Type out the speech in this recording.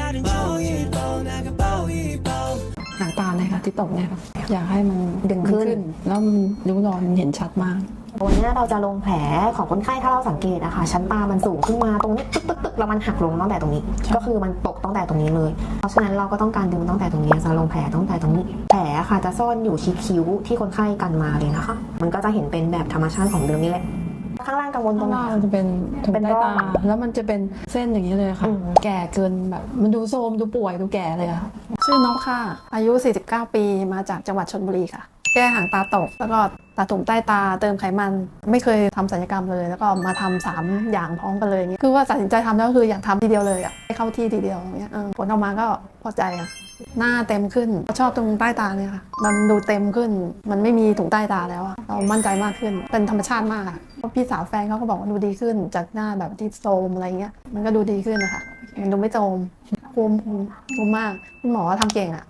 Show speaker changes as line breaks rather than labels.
out
หางตาเลยค่ะที่ตกเนี่ยค่ะอยากให้มัน
ดึงขึ้น
แล้วมันริ้วรอยมันเห็นชัดมาก
วันนี้เราจะลงแผลของคนไข้ถ้าเราสังเกตนะคะชั้นตามันสูงขึ้นมาตรงนี้ตึกตึกกแล้วมันหักลงตั้งแต่ตรงนี้ ก็คือมันตกตั้งแต่ตรงนี้เลย เพราะฉะนั้นเราก็ต้องการดึงตั้งแต่ตรงนี้จะลงแผลตั้งแต่ตรงนี้ แผลค่ะจะซ่อนอยู่ที่คิ้วที่คนไข้กันมาเลยนะคะ มันก็จะเห็นเป็นแบบธรรมชาติของเดิมนี่แหละ ข้างล่างกังวลตร
ข้างง
ไหน
ล่าง
คะ
มันจะเป็นถุง
เป็น
ใต้
ร่อ
ตางแล้วมันจะเป็นเส้นอย่างนี้เลยค่ะ
อืม
แก่เกินแบบ มันดูโทรมดูป่วยดูแก่เลยอะชื่อน้องค่ะ อายุ 49 ปี มาจากจังหวัดชลบุรีค่ะแก้หางตาตก แล้วก็ตาตุ่มใต้ตาเติมไขมันไม่เคยทำศัลยกรรมเลย แล้วก็มาทำสามอย่างพร้อมกันเลยอย่คือว่าตัดสินใจทำแล้วคืออยากทำทีเดียวเลยอะให้เข้าที่ทีเดียวอย่างเงี้ยผลออกมาก็พอใจอะหน้าเต็มขึ้นชอบตรงใต้ตาเนี่ยค่ะ มันดูเต็มขึ้น มันไม่มีถุงใต้ตาแล้วอะเรามั่นใจมากขึ้น เป็นธรรมชาติมากอะเพราะพี่สาวแฟนเขาก็บอกว่าดูดีขึ้น จากหน้าแบบที่โทมอะไรเงี้ย มันก็ดูดีขึ้นนะคะ มันดูไม่โทมภูมิภูมิภูมิมาก คุณหมอทำเก่งอะ